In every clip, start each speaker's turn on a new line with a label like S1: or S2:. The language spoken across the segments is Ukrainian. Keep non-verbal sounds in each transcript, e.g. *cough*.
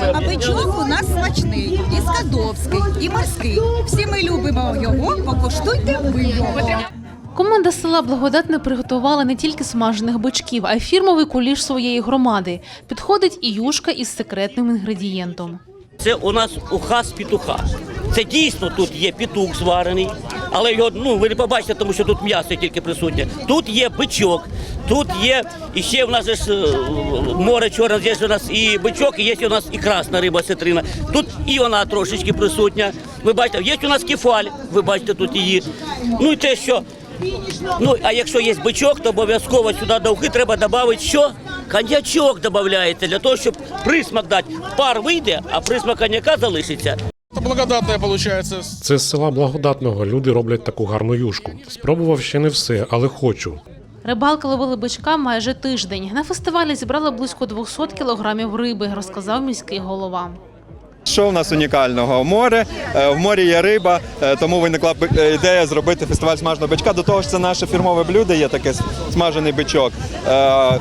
S1: А бичок у нас смачний, і скадовський, і морський. Всі ми любимо його, покуштуйте ви його.
S2: Команда села Благодатне приготувала не тільки смажених бичків, а й фірмовий куліш своєї громади. Підходить і юшка із секретним інгредієнтом.
S3: Це у нас уха з петуха. Це дійсно тут є петух зварений, але його ну ви не побачите, тому що тут м'ясо тільки присутнє. Тут є бичок, тут є і ще в нас ж е, море чорне, є у нас і бичок, і є у нас і красна риба цитрина. Тут і вона трошечки присутня. Ви бачите, є у нас кефаль, ви бачите тут її. Ну і те, що Ну, а якщо є бичок, то обов'язково сюди до треба додати що? Коньячок додається для того, щоб присмак дати. Пар вийде, а присмак коньяка залишиться.
S4: Благодатная получается.
S5: Це з села Благодатного. Люди роблять таку гарну юшку. Спробував ще не все, але хочу.
S2: Рибалки ловили бичка майже тиждень. На фестивалі зібрали близько 200 кілограмів риби, розказав міський голова.
S6: Що в нас унікального? Море, Е, в морі є риба, е, тому виникла е, ідея зробити фестиваль смаженого бичка. До того ж, це наше фірмове блюдо, є таке смажений бичок.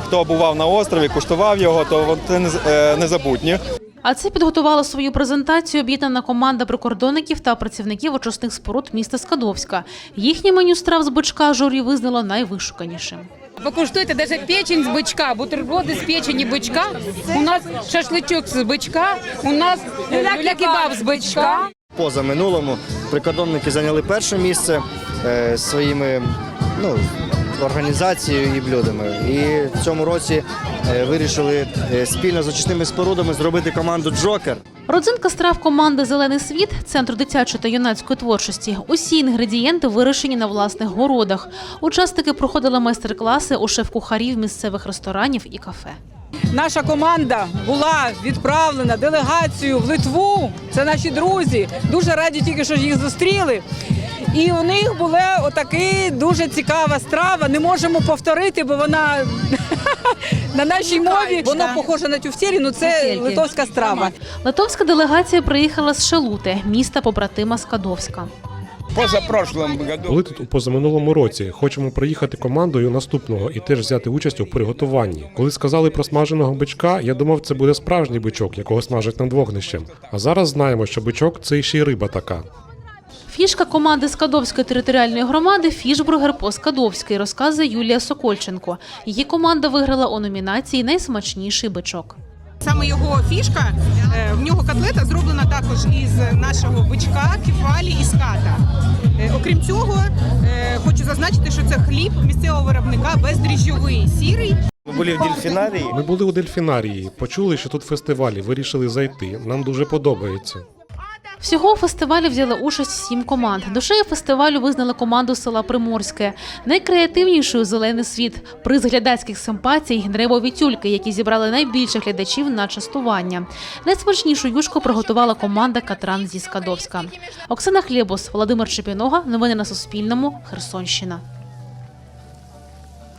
S6: Хто бував на острові, куштував його, то от це нез- е, незабутнє.
S2: А це підготувала свою презентацію об'єднана команда прикордонників та працівників очисних споруд міста Скадовська. Їхнє меню страв з бичка журі визнало найвишуканішим.
S7: Покуштуйте навіть печень з бичка, бутерброди з печені бичка. У нас шашличок з бичка, у нас люля-кебаб з бичка.
S8: поза минулому прикордонники зайняли перше місце е, своїми ну, організацією і блюдами. І в цьому році е, вирішили е, спільно з очисними спорудами зробити команду Джокер.
S2: Родзинка страв команди Зелений світ центру дитячої та юнацької творчості. Усі інгредієнти вирішені на власних городах. Учасники проходили майстер-класи у шеф-кухарів місцевих ресторанів і кафе.
S7: Наша команда була відправлена делегацією в Литву. Це наші друзі. Дуже раді тільки, що їх зустріли. І у них була отака дуже цікава страва. Не можемо повторити, бо вона *laughs* на нашій мові. Воно похоже на тюфтєлі, ну це литовська страва.
S2: Литовська делегація приїхала з Шалути, міста побратима Скадовська.
S4: Позапрошлом.
S5: Були тут у позаминулому році. Хочемо приїхати командою наступного і теж взяти участь у приготуванні. Коли сказали про смаженого бичка, я думав, це буде справжній бичок, якого смажать над вогнищем. А зараз знаємо, що бичок це ще й риба така.
S2: Фішка команди Скадовської територіальної громади Фішбургер по Скадовській, розказує Юлія Сокольченко. Її команда виграла у номінації Найсмачніший бичок.
S9: Саме його фішка, е, в нього котлета зроблена також із нашого бичка, кефалі і ската. Е, Окрім цього, е, хочу зазначити, що це хліб місцевого виробника бездріжджовий, сірий.
S8: Ми були в дельфінарії.
S5: Ми були у дельфінарії, почули, що тут фестивалі, вирішили зайти. Нам дуже подобається.
S2: Всього у фестивалі взяли участь сім команд. Душею фестивалю визнали команду села Приморське. Найкреативнішою зелений світ. Приз глядацьких симпатій древові тюльки, які зібрали найбільше глядачів на частування. Найсмачнішу юшку приготувала команда Катран зі Скадовська. Оксана Хлєбус, Володимир Чепінога. Новини на Суспільному. Херсонщина.